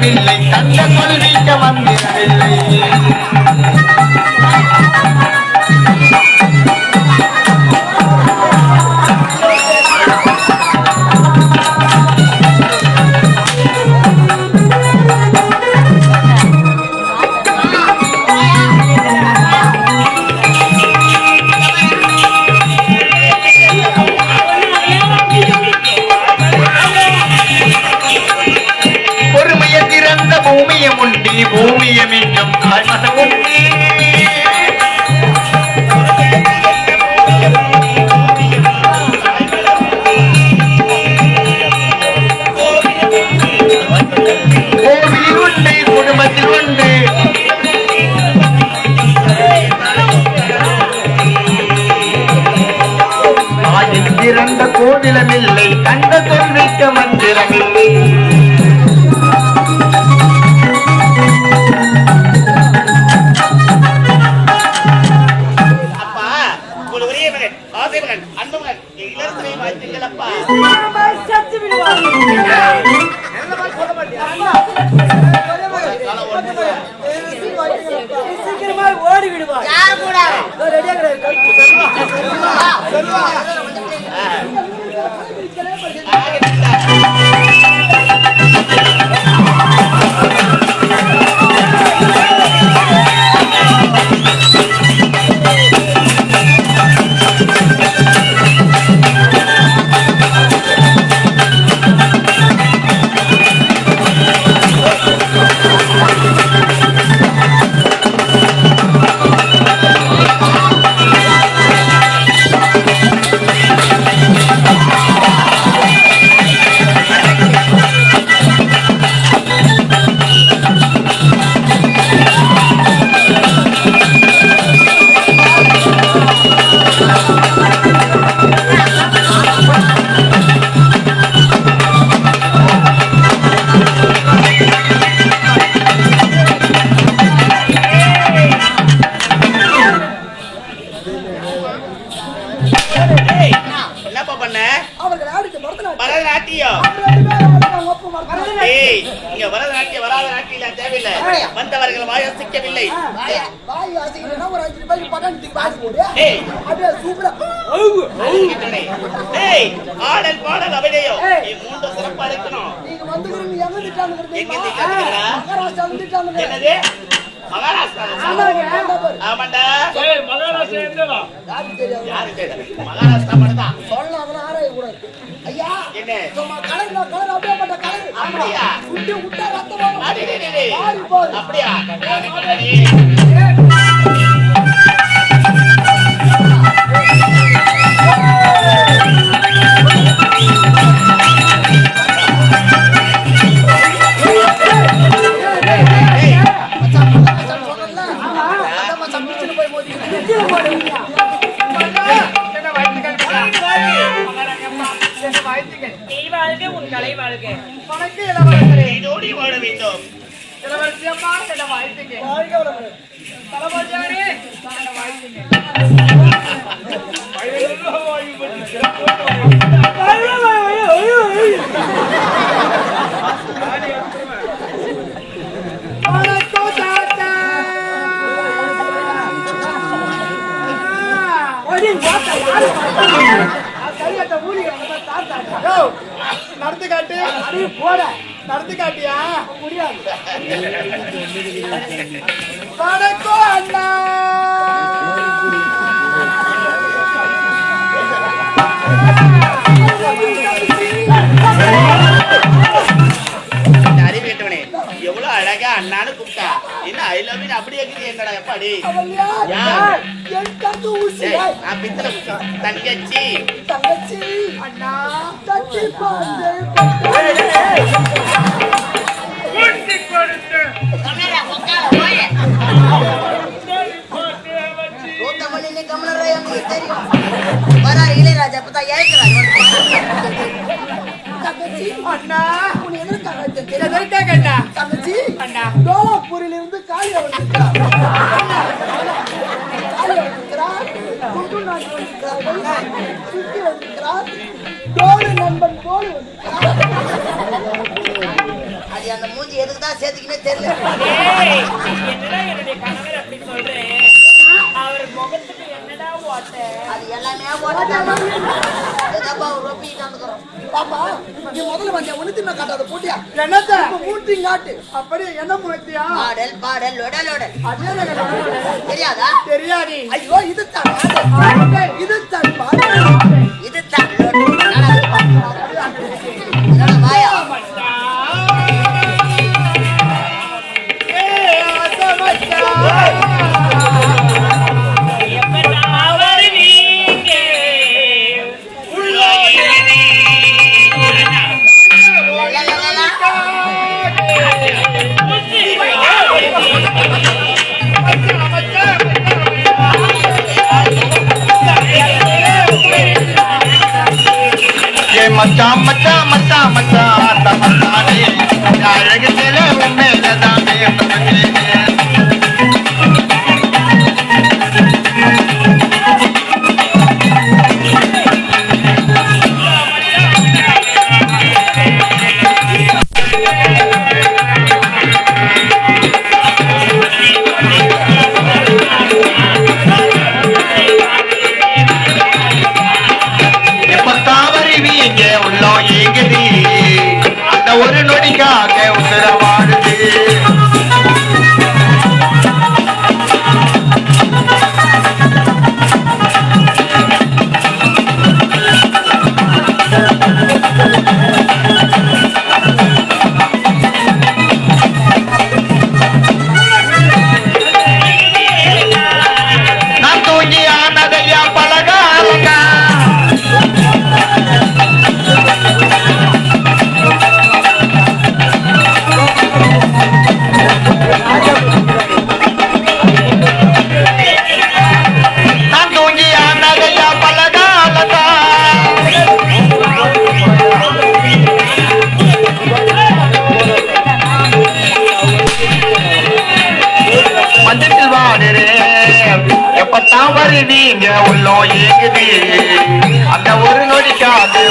கோவிலமில்லை ഭൂമിയമെന്നും ആത്മസം சீக்கிரமா ஓடி விடுவார் யார் கூட? ரெடியா கிடையாது பண்ண பரதநாட்டியம். பரதநாட்டியம். வராத நாட்டியம் தேவையில்லை. வந்தவர்கள் வாயா, வாய். அசைக்கலைன்னா ஒரு அஞ்சு ரூபாய்க்கு பட்டாணி தூக்கி வாரி போடு. ஏய். அப்படியே சூப்பரா அழுகின்றனே. ஏய் ஆடல் பாடல் அபிநயம். ஏய். இம்மூன்று சிறப்பா இருக்கணும். நீங்க வந்துக்கிறீங்க எங்க திட்டாங்க எங்க இருந்து கத்துக்கிறா? மகாராஷ்டிரா என்னது? ஆமாண்டா. மட்டும்தான். கூடாது ஐயா என்ன சும்மா கலர் நான் கலர் அப்படியே பட்ட கலர் அப்படியா? சுண்டி விட்டா ரத்தம் வரும். போகுது. அப்படியா நீ வாழ்க உன் கலை வாழ்க. வணக்கம் இளவரசரே. இதோடி வாழ வேண்டும். என்னை வாழ்க வளமுடன். என்னை நடந்து காட்டு. அடி போட. நடந்து காட்டியா? முடியாது வணக்கம் அண்ணா. எவ்வளவு அழகா அண்ணான்னு கூப்பிட்டா. என்ன ஐ லவ் யூ இருக்குது என்னடா எப்பாடி? நான் பித்தளை. தங்கச்சி. தங்கச்சி அண்ணா. தட்டி பாந்து வராரு இளையராஜா அப்பதான் ஏற்கிறாரு தங்கச்சி அண்ணா எதற்காக தங்கச்சி அண்ணா. இருந்து காளியா வந்திருக்கிறார் வந்திருக்கிறார் குண்டு நாட்டு வந்திருக்கிறார்கள் வந்திருக்கிறார் நண்பன் போல் அது அந்த மூஞ்சி எதுக்கு தான் சேர்த்துக்கினே தெரியல. ஏய், என்னடா என்னுடைய கணவர் அப்படி சொல்றேன் அவர் முகத்துக்கு என்னடா ஓட்ட? அது எல்லாமே போட்டாங்க எதப்பா ரொப்பிட்டு வந்துக்கிறோம்? பாப்பா நீ முதல்ல வந்த உனக்கு காட்டாத போட்டியா? என்னத்த? மூட்டி காட்டு. அப்படியே என்ன முயற்சியா பாடல் பாடல் லொடல் லொடல் அதே தெரியாதா? தெரியாது. ஐயோ இது தான். இது தான் பாடல். நீங்க உள்ளோ உள்ளம் அந்த ஒரு நொடிக்காது